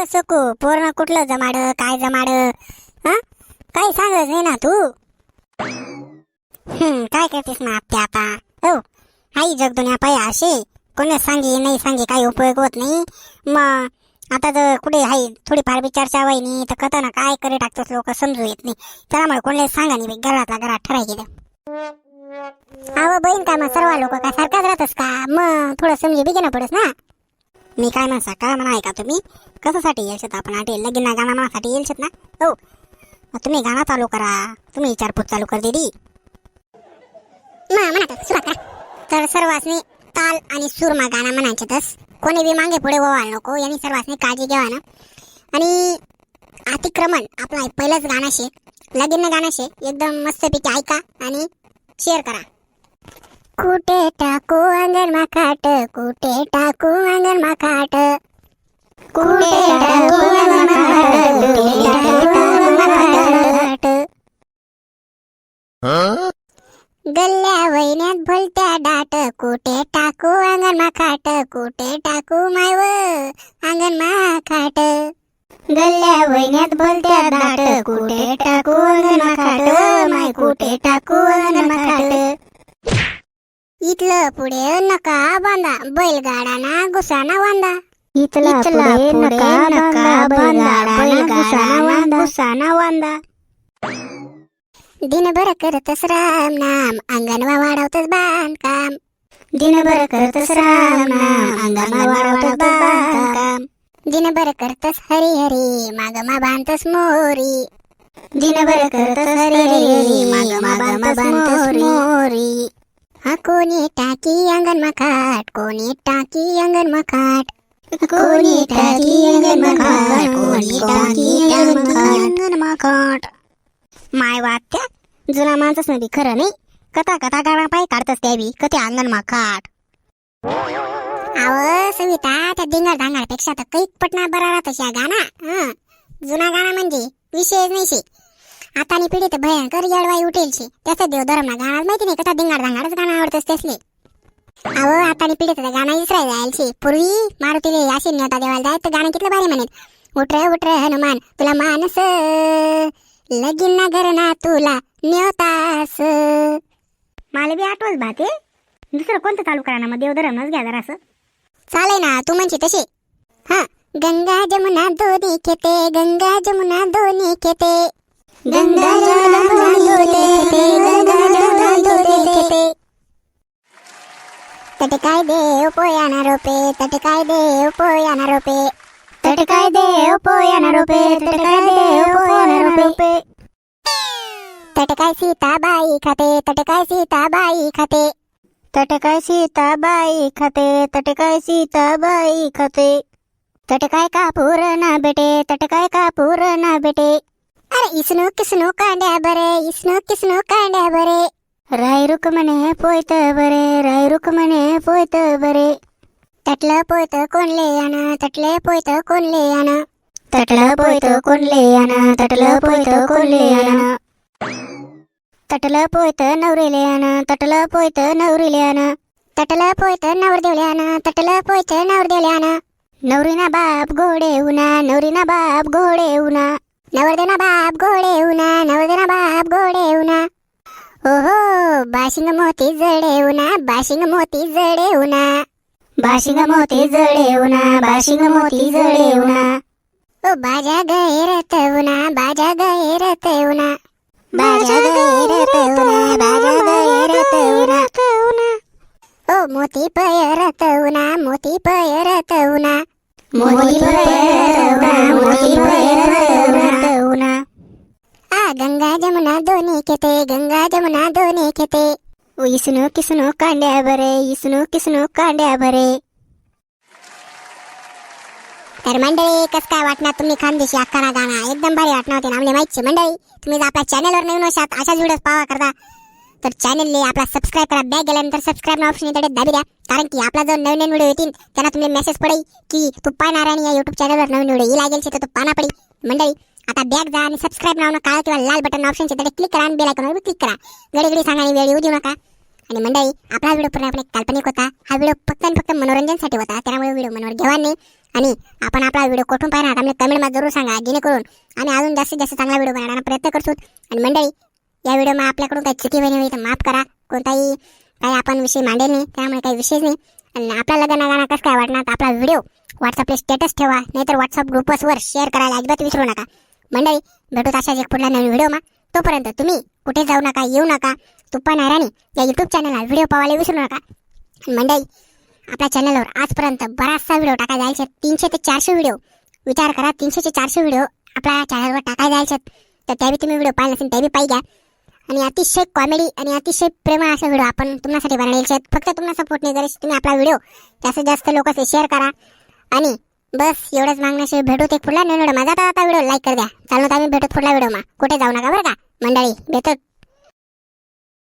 हो सकू कुठलं जमाड काय जमाड? हा? काय सांगत नाही ना तू? हम्म काय करतेस ना आपल्या आता हो आई जगदुन्या पाय असे कोणी सांगे नाही सांगे काही उपयोग होत नाही. मग आता तर कुठे आहे थोडीफार बी चर्चा नाही तर कथा ना काय करे टाकतोस लोक समजू येत नाही. त्यामुळे कोणाला सांगा नाही बाई, घरातला घरात ठराय गेलं. अहो बहीण का मग सर्व लोक काय सारखाच राहतस का? मग थोडं समजू बी ना पडस ना. मी काय म्हणसा काय म्हणा ऐका तुम्ही? कशासाठी येलशत आपण? आटे लगीन गाणं म्हणासाठी येलशत ना? हो. तुम्ही गाणं चालू करा. तुम्ही विचारपूस चालू कर करा. तर सर्वांनी ताल आणि सूरमा गाणं म्हणायचे तस. कोणी बी मागे पुढे व्हायला नको यांनी सर्वांनी काळजी घ्यावा ना आणि अतिक्रमण आपला पहिलंच गाणं शे. लगीन गाणं शे. एकदम मस्तपैकी ऐका आणि शेअर करा. कुठे टाकू अंगण मा खाट कुठे मकाट कुठे टाकू अंगण कुठे टाकू अंगण गल्ल्या वैन्यात भलत्या डाट. कुठे टाकू अंगण मा कुठे टाकू मायव अंगण मा गल्ल्या वैन्यात भलत्या डाट. कुठे टाकू अंगण मा माय कुठे टाकू अंगण मा इथलं पुढे नका बांधा बैलगाडा ना गुसाना वांदा इथलं पुढे नका नका बैलगाडा बैलगाडा गुसाना वांदा दिनभर करतस राम नाम अंगणवा वाढवतस बांधकाम. दिनभर करतस राम नाम अंगणवा वाढवतस बांधकाम. दिनभर करतस हरी हरी माग मा बांधतस मोरी. दिनभर करतस हरी हरी माग मा बांधतस मोरी. कोणी टाकी अंगण मखाट कोणी टाकी अंगण मखाट कोणी टाकी अंगण मखाट कोणी टाकी अंगण मखाट माय वात्या जुना माणसाच नदी खरं नाही? कथा कथा गाणं पाय काढतस त्या बी कथे अंगण मखाट आव सविता त्या दिंगड दांगडपेक्षा तर कैक पटना बरा राहतस या गाणा. हं. जुना गाणा म्हणजे विषय नाही शे आतानी पिढी तर भयंकर येडवाई उठेल शे. त्याचा देव धर्मना गाणार माहिती नाही कसा धिंगाड धांगाडच गाणं आवडतच त्यासले. अहो आतानी पिढी तर गाणं इसराय जायल शे. पूर्वी मारुतीले असे न्योता देवाला जाय तर गाणं कितलं भारी म्हणत उठ रे उठ रे हनुमान तुला मानस. लगीन ना घर ना तुला न्योतास. मला बी आठवत भाते दुसरं कोणतं चालू करा ना मग देवधर्मच घ्या जरा असं चालेल ना तू म्हणशी तसे. हा. गंगा जमुना दोन्ही खेते गंगा जमुना दोन्ही खेते. तटकाय देव पोयाना रोपे तटकाय देव पोयाना रोपे तटकाय देव पोयाना रोपे तटकाय देव पोयाना रोपे तटकाय सीताबाई खाते तटकाय सीताबाई खाते तटकाय सीताबाई खाते तटकाय सीताबाई खाते तटकाय कापूर ना बेटे तटकाय कापूर ना बेटे अरे इसनो किसनो कांड्या बरे इसनो किसनो कांड्या बरे राय रुक म्हणे पोयत बरे राय रुक म्हणे पोयत बरे तटलं पोयत कोणले याना तटले पोयत कोणले याना तटलं पोयत कोणले याना तटलं पोयत कोणले याना तटलं पोयत नवरेले याना तटलं पोयत नवरीले याना तटलं पोयत नवरदेवले याना तटलं बाप घोडे उना नवरीना बाप घोडे उना नवरदेना बाप घोडे उना नवरदेना बाप घोडे उना ओहो बाशिंग मोती जडे उना बाशिंग मोती जडे उना बाशिंग मोती जडे उना बाशिंग मोती जडे उना ओ बाजा गए गैरत उना बाजा गए गैरत उना बाजा गए गैरत उना बाजा गए गैरत उना ओ मोती पय पयरत उना मोती पय पयरत उना मोती पय पयरत उना मोती पय पयरत उना गंगा जमुना दोन्ही खेते गंगा जमुना दोन्ही खेते. ओ इसनो किसनो कांड्या बरे इसनो किसनो कांड्या बरे तर मंडळी कस काय वाटणार तुम्ही खानदेशी अख्खाना गाणं? एकदम भारी वाटणार होते ना माहिती मंडळी. तुम्ही जर आपल्या चॅनलवर नवीन असात अशाच व्हिडिओ पावा करता. तर चॅनलने आपला सबस्क्राईब करा. बॅग गेल्यानंतर सबस्क्राईब ऑप्शन येते दाबी द्या. कारण की आपला जो नवीन नवीन व्हिडिओ येतील त्यांना तुम्ही मेसेज पडेल की तू पाहणार आणि या युट्यूब चॅनलवर नवीन व्हिडिओ लागेल तर तू पाना पडेल. मंडळी आता बॅग जा आणि सबस्क्राईब नाव काळ किंवा लाल बटन ऑप्शन तिथे क्लिक करा आणि बेल आयकॉनवर क्लिक करा. गडी सांगा आणि वेळ येऊ देऊ नका. आणि मंडळी आपला व्हिडिओ पूर्णपणे काल्पनिक होता. हा व्हिडिओ फक्त आणि फक्त मनोरंजनसाठी होता. त्यामुळे व्हिडिओ मनोवर घेवा नाही आणि आपण आपला व्हिडिओ कुठून पाहणार आम्ही कमेंटमध्ये जरूर सांगा. जेणेकरून आम्ही अजून जास्तीत जास्त चांगला व्हिडिओ बनवण्याचा प्रयत्न करतो. आणि मंडळी या व्हिडिओमध्ये आपल्याकडून काही चुकी बनी तर माफ करा. कोणताही काही आपण विषय मांडेल नाही त्यामुळे काही विषय नाही. आणि आपल्याला गाणं गाणं कसं काय वाटणार? तर आपला व्हिडिओ व्हॉट्सअपला स्टेटस ठेवा. नाहीतर व्हॉट्सअप ग्रुपसवर शेअर करायला अजिबात विसरू नका. मंडळी भेटू अशाच एक पुढला नवीन व्हिडिओ तोपर्यंत तुम्ही कुठे जाऊ नका येऊ नका तुप्पा नारायणी या यूट्यूब चॅनलला व्हिडिओ पावायला विसरू नका. मंडळी आपल्या चॅनलवर आजपर्यंत बराचसा व्हिडिओ टाकायला जायचे तीनशे ते चारशे व्हिडिओ. विचार करा तीनशे ते चारशे व्हिडिओ आपल्या चॅनलवर टाकायला जायचे तर त्याबी तुम्ही व्हिडिओ पाहिजे असेल त्याबी पाहिजे आणि अतिशय कॉमेडी आणि अतिशय प्रेमळ असा व्हिडिओ आपण तुम्हासाठी बनवायचे आहेत. फक्त तुम्हाला सपोर्ट नाही करायचं तुम्ही आपला व्हिडिओ जास्तीत जास्त लोक शेअर करा. आणि बस एवढंच मागण्याशी भेटू ते पुढला. नवीन व्हिडिओ माझा आता व्हिडिओ लाईक कर द्या. चालू आम्ही भेटू पुढला व्हिडिओ मा. कुठे जाऊ नका बरं का? मंडळी भेटत